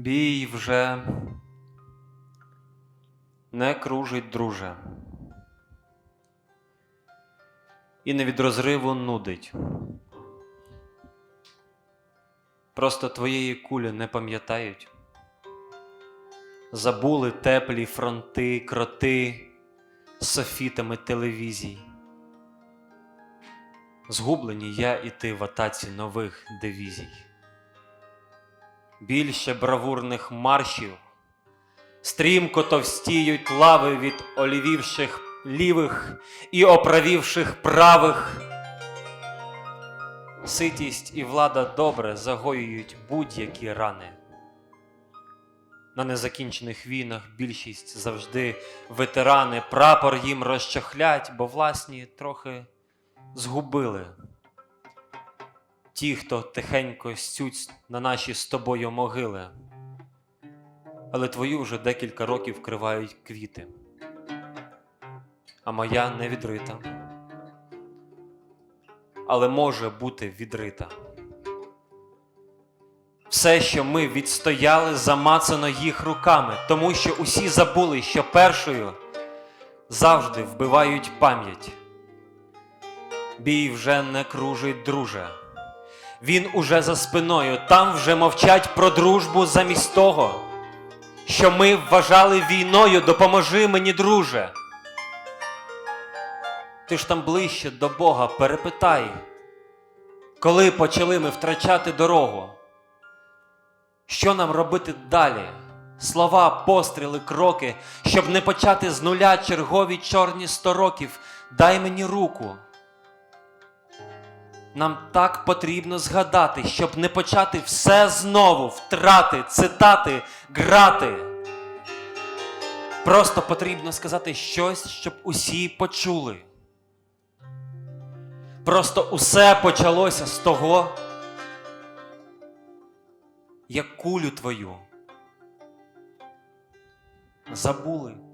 Бій вже не кружить, друже. І не від розриву нудить. Просто твоєї кулі не пам'ятають. Забули теплі фронти, кроти з софітами телевізій. Згублені я і ти в атаці нових дивізій. Більше бравурних маршів, стрімко товстіють лави від олівівших лівих і оправівших правих. Ситість і влада добре загоюють будь-які рани. На незакінчених війнах більшість завжди ветерани, прапор їм розчахлять, бо власні трохи згубили. Ті, хто тихенько стють на наші з тобою могили, але твою вже декілька років вкривають квіти, а моя не відрита, але може бути відрита. Все, що ми відстояли, замацано їх руками, тому що усі забули, що першою завжди вбивають пам'ять. Бій вже не кружить, друже. Він уже за спиною, там вже мовчать про дружбу замість того, що ми вважали війною, допоможи мені, друже. Ти ж там ближче до Бога перепитай, коли почали ми втрачати дорогу. Що нам робити далі? Слова, постріли, кроки, щоб не почати з нуля чергові чорні сто років. Дай мені руку. Нам так потрібно згадати, щоб не почати все знову втрати, цитати, грати. Просто потрібно сказати щось, щоб усі почули. Просто усе почалося з того, як кулю твою забули.